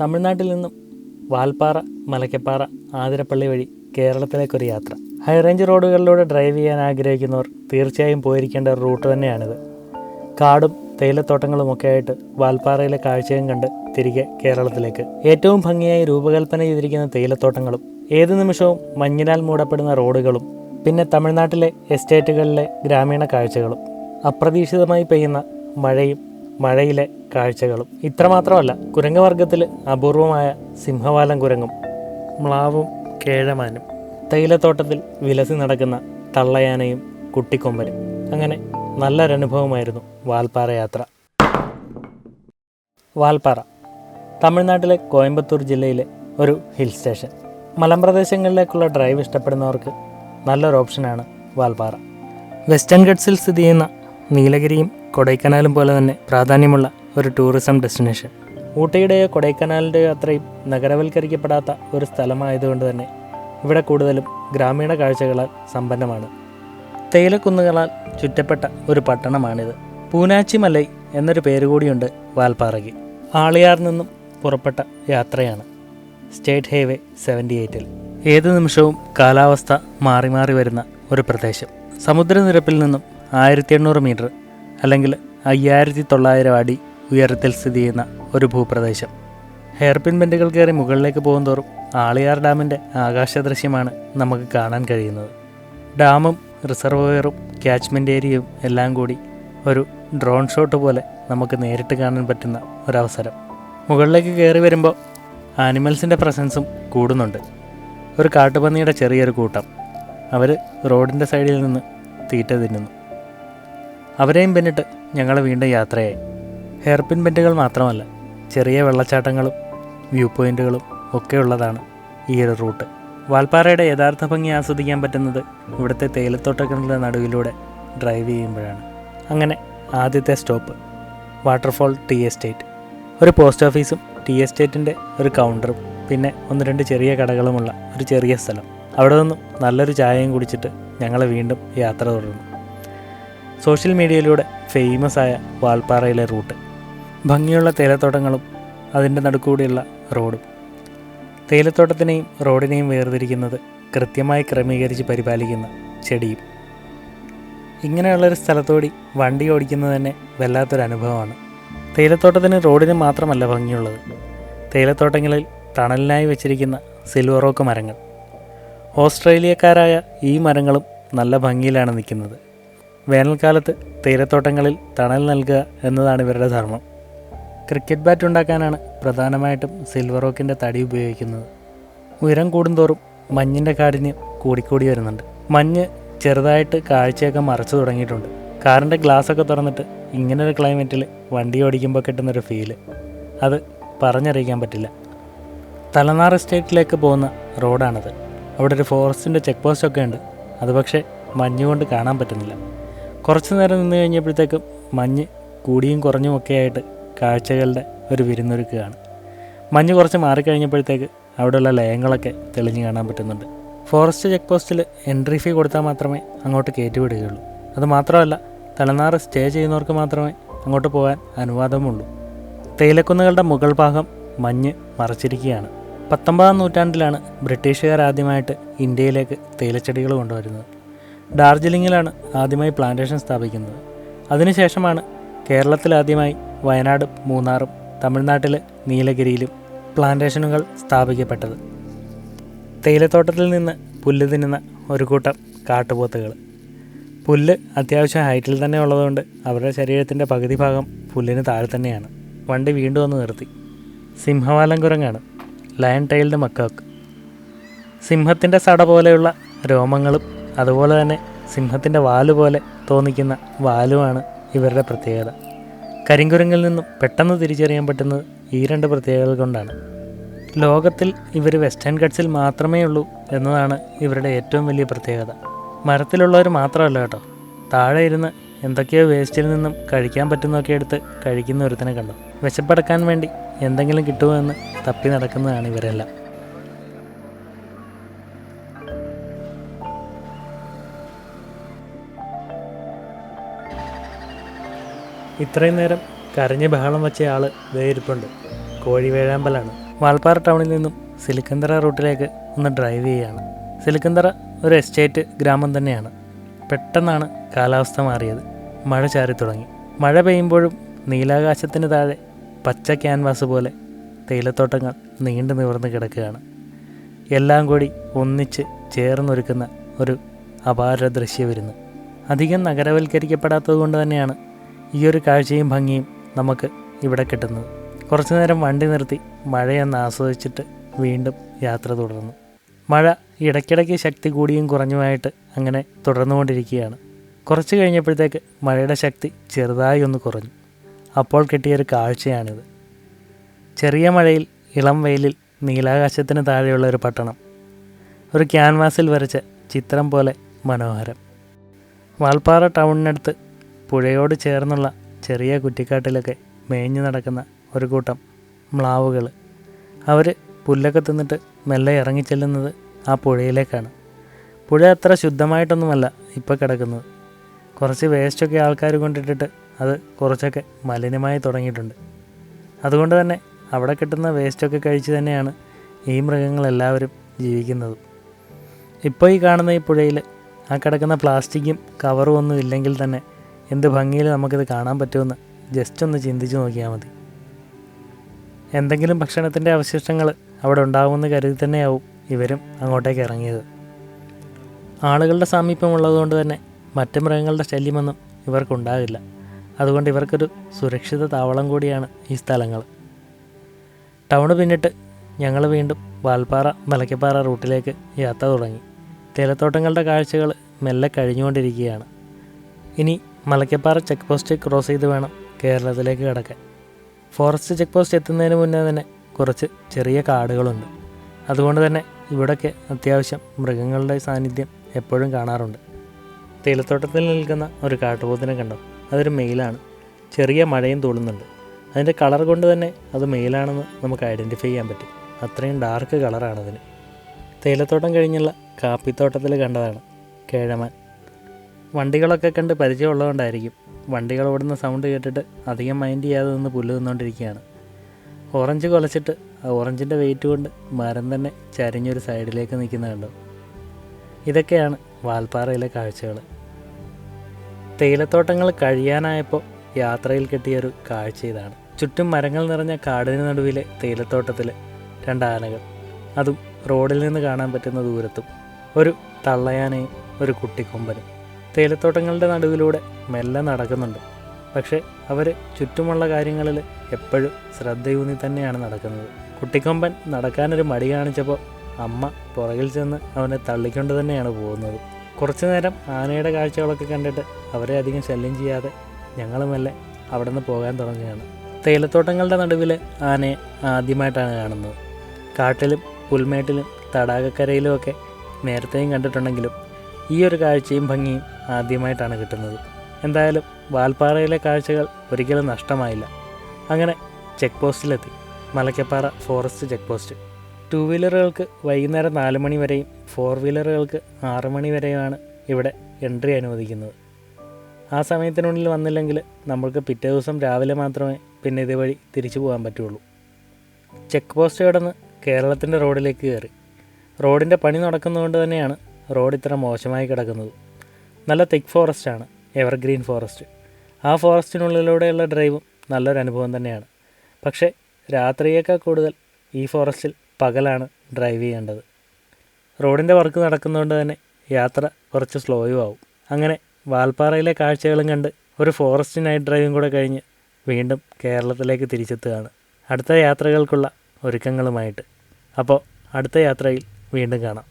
തമിഴ്നാട്ടിൽ നിന്നും വാൽപ്പാറ മലക്കപ്പാറ ആതിരപ്പള്ളി വഴി കേരളത്തിലേക്കൊരു യാത്ര. ഹൈ റേഞ്ച് റോഡുകളിലൂടെ ഡ്രൈവ് ചെയ്യാൻ ആഗ്രഹിക്കുന്നവർ തീർച്ചയായും പോയിരിക്കേണ്ട ഒരു റൂട്ട് തന്നെയാണിത്. കാടും തേയിലത്തോട്ടങ്ങളും ഒക്കെ ആയിട്ട് വാൽപ്പാറയിലെ കാഴ്ചയും കണ്ട് തിരികെ കേരളത്തിലേക്ക്. ഏറ്റവും ഭംഗിയായി രൂപകൽപ്പന ചെയ്തിരിക്കുന്ന തേയിലത്തോട്ടങ്ങളും ഏത് നിമിഷവും മഞ്ഞിനാൽ മൂടപ്പെടുന്ന റോഡുകളും പിന്നെ തമിഴ്നാട്ടിലെ എസ്റ്റേറ്റുകളിലെ ഗ്രാമീണ കാഴ്ചകളും അപ്രതീക്ഷിതമായി പെയ്യുന്ന മഴയും മഴയിലെ കാഴ്ചകളും. ഇത്രമാത്രമല്ല കുരങ്ങവർഗത്തിൽ അപൂർവമായ സിംഹവാലം കുരങ്ങും മ്ലാവും കേഴമാനും തൈലത്തോട്ടത്തിൽ വിലസി നടക്കുന്ന തള്ളയാനയും കുട്ടിക്കൊമ്പനും. അങ്ങനെ നല്ലൊരനുഭവമായിരുന്നു വാൽപ്പാറ യാത്ര. വാൽപ്പാറ തമിഴ്നാട്ടിലെ കോയമ്പത്തൂർ ജില്ലയിലെ ഒരു ഹിൽ സ്റ്റേഷൻ. മലമ്പ്രദേശങ്ങളിലേക്കുള്ള ഡ്രൈവ് ഇഷ്ടപ്പെടുന്നവർക്ക് നല്ലൊരു ഓപ്ഷനാണ് വാൽപ്പാറ. വെസ്റ്റേൺ ഗഡ്സിൽ സ്ഥിതി ചെയ്യുന്ന നീലഗിരിയും കൊടൈക്കനാലും പോലെ തന്നെ പ്രാധാന്യമുള്ള ഒരു ടൂറിസം ഡെസ്റ്റിനേഷൻ. ഊട്ടിയുടെയോ കൊടൈക്കനാലിന്റെയോ അത്രയും നഗരവൽക്കരിക്കപ്പെടാത്ത ഒരു സ്ഥലമായതുകൊണ്ട് തന്നെ ഇവിടെ കൂടുതലും ഗ്രാമീണ കാഴ്ചകളാൽ സമ്പന്നമാണ്. തേയിലക്കുന്നുകളാൽ ചുറ്റപ്പെട്ട ഒരു പട്ടണമാണിത്. പൂനാച്ചി മലൈ എന്നൊരു പേരുകൂടിയുണ്ട് വാൽപ്പാറയ്ക്ക്. ആളിയാർ നിന്നും പുറപ്പെട്ട യാത്രയാണ്. സ്റ്റേറ്റ് ഹൈവേ സെവന്റി എയ്റ്റിൽ ഏത് നിമിഷവും കാലാവസ്ഥ മാറി മാറി വരുന്ന ഒരു പ്രദേശം. സമുദ്രനിരപ്പിൽ നിന്നും ആയിരത്തി എണ്ണൂറ് മീറ്റർ അല്ലെങ്കിൽ അയ്യായിരത്തി തൊള്ളായിരം അടി ഉയരത്തിൽ സ്ഥിതി ചെയ്യുന്ന ഒരു ഭൂപ്രദേശം. ഹെയർപിൻ ബെൻഡുകൾ കയറി മുകളിലേക്ക് പോകുന്തോറും ആളിയാർ ഡാമിന്റെ ആകാശദൃശ്യമാണ് നമുക്ക് കാണാൻ കഴിയുന്നത്. ഡാമും റിസർവോയറും ക്യാച്ച്മെന്റ് ഏരിയയും എല്ലാം കൂടി ഒരു ഡ്രോൺ ഷോട്ട് പോലെ നമുക്ക് നേരിട്ട് കാണാൻ പറ്റുന്ന ഒരവസരം. മുകളിലേക്ക് കയറി വരുമ്പോൾ ആനിമൽസിന്റെ പ്രസൻസും കൂടുന്നുണ്ട്. ഒരു കാട്ടുപന്നിയുടെ ചെറിയൊരു കൂട്ടം. അവർ റോഡിന്റെ സൈഡിൽ നിന്ന് തീറ്റ തിന്നുന്നു. അവരെയും പിന്നിട്ട് ഞങ്ങൾ വീണ്ടും യാത്രയായി. ഹെയർപിൻ ബെൻഡുകൾ മാത്രമല്ല ചെറിയ വെള്ളച്ചാട്ടങ്ങളും വ്യൂ പോയിന്റുകളും ഒക്കെ ഉള്ളതാണ് ഈ ഒരു റൂട്ട്. വാൽപ്പാറയുടെ യഥാർത്ഥ ഭംഗി ആസ്വദിക്കാൻ പറ്റുന്നത് ഇവിടുത്തെ തേയിലത്തോട്ടങ്ങളുടെ നടുവിലൂടെ ഡ്രൈവ് ചെയ്യുമ്പോഴാണ്. അങ്ങനെ ആദ്യത്തെ സ്റ്റോപ്പ് വാട്ടർഫോൾ ടീ എസ്റ്റേറ്റ്. ഒരു പോസ്റ്റ് ഓഫീസും ടീ എസ്റ്റേറ്റിന്റെ ഒരു കൗണ്ടറും പിന്നെ ഒന്ന് രണ്ട് ചെറിയ കടകളുമുള്ള ഒരു ചെറിയ സ്ഥലം. അവിടെ നിന്നും നല്ലൊരു ചായയും കുടിച്ചിട്ട് ഞങ്ങൾ വീണ്ടും യാത്ര തുടർന്നു. സോഷ്യൽ മീഡിയയിലൂടെ ഫേമസ് ആയ വാൽപ്പാറയിലെ റൂട്ട്. ഭംഗിയുള്ള തേയിലത്തോട്ടങ്ങളും അതിന്റെ നടുക്കൂടിയുള്ള റോഡും. തേയിലത്തോട്ടത്തിനെയും റോഡിനെയും വേർതിരിക്കുന്നത് കൃത്യമായി ക്രമീകരിച്ച് പരിപാലിക്കുന്ന ചെടിയും. ഇങ്ങനെയുള്ളൊരു സ്ഥലത്തോടി വണ്ടി ഓടിക്കുന്നത് തന്നെ വല്ലാത്തൊരു അനുഭവമാണ്. തേയിലത്തോട്ടത്തിന് റോഡിന് മാത്രമല്ല ഭംഗിയുള്ളത്. തേയിലത്തോട്ടങ്ങളിൽ തണലിനായി വെച്ചിരിക്കുന്ന സിൽവർ റോക്ക് മരങ്ങൾ. ഓസ്ട്രേലിയക്കാരായ ഈ മരങ്ങളും നല്ല ഭംഗിയിലാണ് നിൽക്കുന്നത്. വേനൽക്കാലത്ത് തേയിലത്തോട്ടങ്ങളിൽ തണൽ നൽകുക എന്നതാണ് ഇവരുടെ ധർമ്മം. ക്രിക്കറ്റ് ബാറ്റ് ഉണ്ടാക്കാനാണ് പ്രധാനമായിട്ടും സിൽവർ റോക്കിന്റെ തടി ഉപയോഗിക്കുന്നത്. ഉയരം കൂടുന്തോറും മഞ്ഞിന്റെ കാഠിന്യം കൂടിക്കൂടി വരുന്നുണ്ട്. മഞ്ഞ് ചെറുതായിട്ട് കാഴ്ചയൊക്കെ മറച്ചു തുടങ്ങിയിട്ടുണ്ട്. കാറിന്റെ ഗ്ലാസ്സൊക്കെ തുറന്നിട്ട് ഇങ്ങനൊരു ക്ലൈമറ്റിൽ വണ്ടി ഓടിക്കുമ്പോൾ കിട്ടുന്നൊരു ഫീൽ അത് പറഞ്ഞറിയിക്കാൻ പറ്റില്ല. തലനാർ എസ്റ്റേറ്റിലേക്ക് പോകുന്ന റോഡാണത്. അവിടെ ഒരു ഫോറസ്റ്റിന്റെ ചെക്ക് പോസ്റ്റൊക്കെ ഉണ്ട്. അത് പക്ഷേ മഞ്ഞ് കൊണ്ട് കാണാൻ പറ്റുന്നില്ല. കുറച്ച് നേരം നിന്ന് കഴിഞ്ഞപ്പോഴത്തേക്കും മഞ്ഞ് കൂടിയും കുറഞ്ഞും ഒക്കെ ആയിട്ട് കാഴ്ചകളുടെ ഒരു വിരുന്നൊരുക്കുകയാണ്. മഞ്ഞ് കുറച്ച് മാറിക്കഴിഞ്ഞപ്പോഴത്തേക്ക് അവിടെയുള്ള ലയങ്ങളൊക്കെ തെളിഞ്ഞു കാണാൻ പറ്റുന്നുണ്ട്. ഫോറസ്റ്റ് ചെക്ക് പോസ്റ്റിൽ എൻട്രി ഫീ കൊടുത്താൽ മാത്രമേ അങ്ങോട്ട് കയറ്റിവിടുകയുള്ളൂ. അത് മാത്രമല്ല തലനാറ് സ്റ്റേ ചെയ്യുന്നവർക്ക് മാത്രമേ അങ്ങോട്ട് പോകാൻ അനുവാദമുള്ളൂ. തേയിലക്കുന്നുകളുടെ മുകൾ ഭാഗം മഞ്ഞ് മറച്ചിരിക്കുകയാണ്. പത്തൊമ്പതാം നൂറ്റാണ്ടിലാണ് ബ്രിട്ടീഷുകാർ ആദ്യമായിട്ട് ഇന്ത്യയിലേക്ക് തേയിലച്ചെടികൾ കൊണ്ടുവരുന്നത്. ഡാർജിലിങ്ങിലാണ് ആദ്യമായി പ്ലാന്റേഷൻ സ്ഥാപിക്കുന്നത്. അതിനുശേഷമാണ് കേരളത്തിൽ ആദ്യമായി വയനാടും മൂന്നാറും തമിഴ്നാട്ടിൽ നീലഗിരിയിലും പ്ലാന്റേഷനുകൾ സ്ഥാപിക്കപ്പെട്ടത്. തേയിലത്തോട്ടത്തിൽ നിന്ന് പുല്ല് തിന്നുന്ന ഒരു കൂട്ടം കാട്ടുപോത്തുകൾ പുല്ല് അത്യാവശ്യം ഹൈറ്റിൽ തന്നെ ഉള്ളതുകൊണ്ട് അവരുടെ ശരീരത്തിന്റെ പകുതി ഭാഗം പുല്ലിന് താഴെ തന്നെയാണ്. വണ്ടി വീണ്ടും ഒന്ന് നിർത്തി. സിംഹവാലം കുരങ്ങാണ് ലയൺ ടൈൽഡ് മക്കാക്ക് സിംഹത്തിന്റെ സട പോലെയുള്ള രോമങ്ങളും അതുപോലെ തന്നെ സിംഹത്തിന്റെ വാൽ പോലെ തോന്നിക്കുന്ന വാലുമാണ് ഇവരുടെ പ്രത്യേകത. കരിങ്കുരങ്ങിൽ നിന്നും പെട്ടെന്ന് തിരിച്ചറിയാൻ പറ്റുന്നത് ഈ രണ്ട് പ്രത്യേകതകൾ കൊണ്ടാണ്. ലോകത്തിൽ ഇവർ വെസ്റ്റേൺ കട്ട്സിൽ മാത്രമേ ഉള്ളൂ എന്നതാണ് ഇവരുടെ ഏറ്റവും വലിയ പ്രത്യേകത. മരത്തിലുള്ളവർ മാത്രമല്ല കേട്ടോ. താഴെ ഇരുന്ന് എന്തൊക്കെയോ വേസ്റ്റിൽ നിന്നും കഴിക്കാൻ പറ്റുന്നതൊക്കെ എടുത്ത് കഴിക്കുന്ന ഒരുത്തനെ കണ്ടു. വിശപ്പടക്കാൻ വേണ്ടി എന്തെങ്കിലും കിട്ടുമോ എന്ന് തപ്പി നടക്കുന്നതാണ് ഇവരെല്ലാം. ഇത്രയും നേരം കരഞ്ഞ് ബഹളം വെച്ച ആൾ വേരിപ്പുണ്ട് ഇരിപ്പുണ്ട്. കോഴി വേഴാമ്പലാണ്. വാൽപ്പാറ ടൗണിൽ നിന്നും സിലിക്കന്തറ റൂട്ടിലേക്ക് ഒന്ന് ഡ്രൈവ് ചെയ്യുകയാണ് സിലിക്കന്തറ ഒരു എസ്റ്റേറ്റ് ഗ്രാമം തന്നെയാണ്. പെട്ടെന്നാണ് കാലാവസ്ഥ മാറിയത്. മഴ ചാരി തുടങ്ങി. മഴ പെയ്യുമ്പോഴും നീലാകാശത്തിന് താഴെ പച്ച ക്യാൻവാസ് പോലെ തേയിലത്തോട്ടങ്ങൾ നീണ്ടു നിവർന്ന് കിടക്കുകയാണ്. എല്ലാം കൂടി ഒന്നിച്ച് ചേർന്നൊരുക്കുന്ന ഒരു അപാര ദൃശ്യവിരുന്ന്. അധികം നഗരവൽക്കരിക്കപ്പെടാത്തത് കൊണ്ട് തന്നെയാണ് ഈ ഒരു കാഴ്ചയും ഭംഗിയും നമുക്ക് ഇവിടെ കിട്ടുന്നത് കുറച്ചു നേരം വണ്ടി നിർത്തി മഴയൊന്ന് ആസ്വദിച്ചിട്ട് വീണ്ടും യാത്ര തുടർന്നു. മഴ ഇടയ്ക്കിടയ്ക്ക് ശക്തി കൂടിയും കുറഞ്ഞുമായിട്ട് അങ്ങനെ തുടർന്നുകൊണ്ടിരിക്കുകയാണ്. കുറച്ച് കഴിഞ്ഞപ്പോഴത്തേക്ക് മഴയുടെ ശക്തി ചെറുതായി ഒന്ന് കുറഞ്ഞു. അപ്പോൾ കിട്ടിയൊരു കാഴ്ചയാണിത്. ചെറിയ മഴയിൽ ഇളം വെയിലിൽ നീലാകാശത്തിന് താഴെയുള്ള ഒരു പട്ടണം. ഒരു ക്യാൻവാസിൽ വരച്ച ചിത്രം പോലെ മനോഹരം. വാൽപ്പാറ ടൗണിനടുത്ത് പുഴയോട് ചേർന്നുള്ള ചെറിയ കുറ്റിക്കാട്ടിലൊക്കെ മേഞ്ഞു നടക്കുന്ന ഒരു കൂട്ടം മ്ലാവുകൾ. അവർ പുല്ലൊക്കെ തിന്നിട്ട് മെല്ലെ ഇറങ്ങിച്ചെല്ലുന്നത് ആ പുഴയിലേക്കാണ്. പുഴ അത്ര ശുദ്ധമായിട്ടൊന്നുമല്ല ഇപ്പോൾ കിടക്കുന്നത്. കുറച്ച് വേസ്റ്റൊക്കെ ആൾക്കാർ കൊണ്ടിട്ടിട്ട് അത് കുറച്ചൊക്കെ മലിനമായി തുടങ്ങിയിട്ടുണ്ട്. അതുകൊണ്ട് തന്നെ അവിടെ കിട്ടുന്ന വേസ്റ്റൊക്കെ കഴിച്ച് തന്നെയാണ് ഈ മൃഗങ്ങളെല്ലാവരും ജീവിക്കുന്നത്. ഇപ്പോൾ ഈ കാണുന്ന ഈ പുഴയിൽ ആ കിടക്കുന്ന പ്ലാസ്റ്റിക്കും കവറും ഒന്നും ഇല്ലെങ്കിൽ തന്നെ എന്ത് ഭംഗിയിൽ നമുക്കിത് കാണാൻ പറ്റുമെന്ന് ജസ്റ്റ് ഒന്ന് ചിന്തിച്ച് നോക്കിയാൽ മതി. എന്തെങ്കിലും ഭക്ഷണത്തിന്റെ അവശിഷ്ടങ്ങൾ അവിടെ ഉണ്ടാകുമെന്ന് കരുതി തന്നെയാവും ഇവരും അങ്ങോട്ടേക്ക് ഇറങ്ങിയത്. ആളുകളുടെ സാമീപ്യമുള്ളതുകൊണ്ട് തന്നെ മറ്റ് മൃഗങ്ങളുടെ ശല്യമൊന്നും ഇവർക്കുണ്ടാകില്ല. അതുകൊണ്ട് ഇവർക്കൊരു സുരക്ഷിത താവളം കൂടിയാണ് ഈ സ്ഥലങ്ങൾ. ടൗണ് പിന്നിട്ട് ഞങ്ങൾ വീണ്ടും വാൽപ്പാറ മലക്കപ്പാറ റൂട്ടിലേക്ക് യാത്ര തുടങ്ങി. തേയിലത്തോട്ടങ്ങളുടെ കാഴ്ചകൾ മെല്ലെ കഴിഞ്ഞുകൊണ്ടിരിക്കുകയാണ്. ഇനി മലക്കപ്പാറ ചെക്ക് പോസ്റ്റ് ക്രോസ് ചെയ്ത് വേണം കേരളത്തിലേക്ക് കിടക്കാൻ. ഫോറസ്റ്റ് ചെക്ക് പോസ്റ്റ് എത്തുന്നതിന് മുന്നേ തന്നെ കുറച്ച് ചെറിയ കാടുകളുണ്ട്. അതുകൊണ്ട് തന്നെ ഇവിടൊക്കെ അത്യാവശ്യം മൃഗങ്ങളുടെ സാന്നിധ്യം എപ്പോഴും കാണാറുണ്ട്. തേയിലത്തോട്ടത്തിൽ നിൽക്കുന്ന ഒരു കാട്ടുപോത്തിനെ കണ്ടോ? അതൊരു മെയിലാണ്. ചെറിയ മഴയും തോളുന്നുണ്ട് അതിന്റെ കളർ കൊണ്ട് തന്നെ അത് മെയിലാണെന്ന് നമുക്ക് ഐഡന്റിഫൈ ചെയ്യാൻ പറ്റും. അത്രയും ഡാർക്ക് കളറാണ് അതിന്. തേയിലത്തോട്ടം കഴിഞ്ഞുള്ള കാപ്പിത്തോട്ടത്തിൽ കണ്ടതാണ് കേഴമാൻ. വണ്ടികളൊക്കെ കണ്ട് പരിചയമുള്ളതുകൊണ്ടായിരിക്കും. വണ്ടികൾ ഓടുന്ന സൗണ്ട് കേട്ടിട്ട് അധികം മൈൻഡ് ചെയ്യാതെ നിന്ന് പുല്ല് നിന്നുകൊണ്ടിരിക്കുകയാണ് ഓറഞ്ച് കുലച്ചിട്ട് ആ ഓറഞ്ചിന്റെ വെയിറ്റ് കൊണ്ട് മരം തന്നെ ചരിഞ്ഞൊരു സൈഡിലേക്ക് നിൽക്കുന്ന കണ്ടു. ഇതൊക്കെയാണ് വാൽപ്പാറയിലെ കാഴ്ചകൾ. തേയിലത്തോട്ടങ്ങൾ കഴിയാനായപ്പോൾ യാത്രയിൽ കിട്ടിയൊരു കാഴ്ച ഇതാണ്. ചുറ്റും മരങ്ങൾ നിറഞ്ഞ കാടിന് നടുവിലെ തേയിലത്തോട്ടത്തിൽ രണ്ട് ആനകൾ. അതും റോഡിൽ നിന്ന് കാണാൻ പറ്റുന്ന ദൂരത്തും. ഒരു തള്ളയാനയും ഒരു കുട്ടിക്കൊമ്പനും. തേയിലത്തോട്ടങ്ങളുടെ നടുവിലൂടെ മെല്ലെ നടക്കുന്നുണ്ട്. പക്ഷേ അവർ ചുറ്റുമുള്ള കാര്യങ്ങളിൽ എപ്പോഴും ശ്രദ്ധയൂന്നി തന്നെയാണ് നടക്കുന്നത്. കുട്ടിക്കൊമ്പൻ നടക്കാനൊരു മടി കാണിച്ചപ്പോൾ അമ്മ പുറകിൽ ചെന്ന് അവനെ തള്ളിക്കൊണ്ട് തന്നെയാണ് പോകുന്നത്. കുറച്ചു നേരം ആനയുടെ കാഴ്ചകളൊക്കെ കണ്ടിട്ട് അവരെ അധികം ശല്യം ചെയ്യാതെ ഞങ്ങളുമെല്ലാം അവിടെ നിന്ന് പോകാൻ തുടങ്ങുകയാണ്. തേയിലത്തോട്ടങ്ങളുടെ നടുവിൽ ആനയെ ആദ്യമായിട്ടാണ് കാണുന്നത്. കാട്ടിലും പുൽമേട്ടിലും തടാകക്കരയിലുമൊക്കെ നേരത്തെയും കണ്ടിട്ടുണ്ടെങ്കിലും ഈ ഒരു കാഴ്ചയും ഭംഗിയും ആദ്യമായിട്ടാണ് കിട്ടുന്നത്. എന്തായാലും വാൽപ്പാറയിലെ കാഴ്ചകൾ ഒരിക്കലും നഷ്ടമായില്ല. അങ്ങനെ check പോസ്റ്റിലെത്തി Malakkappara forest check post two വീലറുകൾക്ക് വൈകുന്നേരം നാല് മണി വരെയും ഫോർ വീലറുകൾക്ക് ആറ് മണി വരെയുമാണ് ഇവിടെ എൻട്രി അനുവദിക്കുന്നത്. ആ സമയത്തിനുള്ളിൽ വന്നില്ലെങ്കിൽ നമ്മൾക്ക് പിറ്റേ ദിവസം രാവിലെ മാത്രമേ പിന്നെ ഇതുവഴി തിരിച്ചു പോകാൻ പറ്റുള്ളൂ. ചെക്ക് പോസ്റ്റ് കടന്ന് കേരളത്തിന്റെ റോഡിലേക്ക് കയറി. റോഡിന്റെ പണി നടക്കുന്നതുകൊണ്ട് തന്നെയാണ് റോഡ് ഇത്ര മോശമായി കിടക്കുന്നത്. നല്ല തിക്ക് ഫോറസ്റ്റാണ് എവർഗ്രീൻ ഫോറസ്റ്റ് ആ ഫോറസ്റ്റിനുള്ളിലൂടെയുള്ള ഡ്രൈവും നല്ലൊരു അനുഭവം തന്നെയാണ്. പക്ഷേ രാത്രിയേക്കാൾ കൂടുതൽ ഈ ഫോറസ്റ്റിൽ പകലാണ് ഡ്രൈവ് ചെയ്യേണ്ടത്. റോഡിന്റെ വർക്ക് നടക്കുന്നതുകൊണ്ട് തന്നെ യാത്ര കുറച്ച് സ്ലോയും ആവും. അങ്ങനെ വാൽപ്പാറയിലെ കാഴ്ചകളും കണ്ട് ഒരു ഫോറസ്റ്റ് നൈറ്റ് ഡ്രൈവും കൂടെ കഴിഞ്ഞ് വീണ്ടും കേരളത്തിലേക്ക് തിരിച്ചെത്തുകയാണ്. അടുത്ത യാത്രകൾക്കുള്ള ഒരുക്കങ്ങളുമായിട്ട്. അപ്പോൾ അടുത്ത യാത്രയിൽ വീണ്ടും കാണാം.